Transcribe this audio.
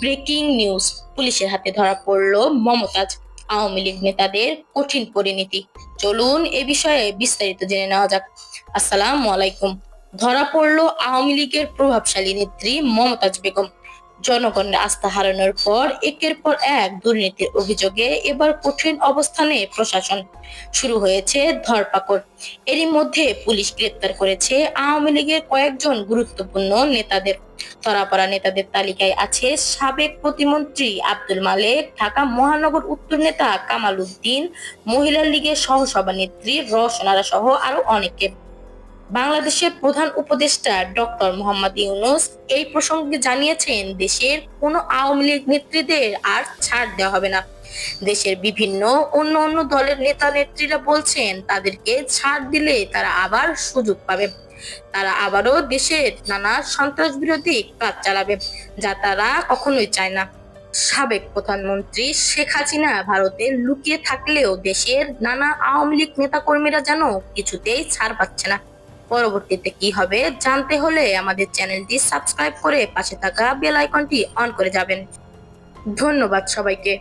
Breaking news. পুলিশের হাতে ধরা পড়ল মমতাজ, আওয়ামী লীগ নেতাদের কঠিন পরিণতি। চলুন এ বিষয়ে বিস্তারিত জেনে নেওয়া যাক। আসসালাম আলাইকুম। ধরা পড়ল আওয়ামী লীগের প্রভাবশালী নেত্রী মমতাজ বেগম। জনগণের আস্থা হারানোর পর একের পর এক দুর্নীতির অভিযোগে এবার কঠিন অবস্থানে প্রশাসন শুরু হয়েছে ধরপাকড়। এরই মধ্যে পুলিশ গ্রেপ্তার করেছে আওয়ামী লীগের কয়েকজন গুরুত্বপূর্ণ নেতাদের। ধরাপড়া নেতাদের তালিকায় আছে সাবেক প্রতিমন্ত্রী আব্দুল মালেক, ঢাকা মহানগর উত্তর নেতা কামাল উদ্দিন, মহিলা লীগের সহসভানেত্রী রসনারা সহ আরও অনেকে। বাংলাদেশের প্রধান উপদেষ্টা ডক্টর মোহাম্মদ ইউনুস এই প্রসঙ্গে জানিয়েছেন, দেশের কোনো আওয়ামী লীগ নেত্রীদের আর ছাড় দেওয়া হবে না। দেশের বিভিন্ন অন্য অন্য দলের নেতা নেত্রীরা বলছেন, তাদেরকে ছাড় দিলে তারা আবার সুযোগ পাবে। তারা আবারও দেশের নানা সন্ত্রাস বিরোধী কাজ চালাবে, যা তারা কখনোই চায় না। সাবেক প্রধানমন্ত্রী শেখ হাসিনা ভারতে লুকিয়ে থাকলেও দেশের নানা আওয়ামী লীগ নেতাকর্মীরা যেন কিছুতেই ছাড় পাচ্ছে না। পরবর্তীতে কি হবে জানতে হলে আমাদের চ্যানেলটি সাবস্ক্রাইব করে পাশে থাকা বেল আইকনটি অন করে যাবেন। ধন্যবাদ সবাইকে।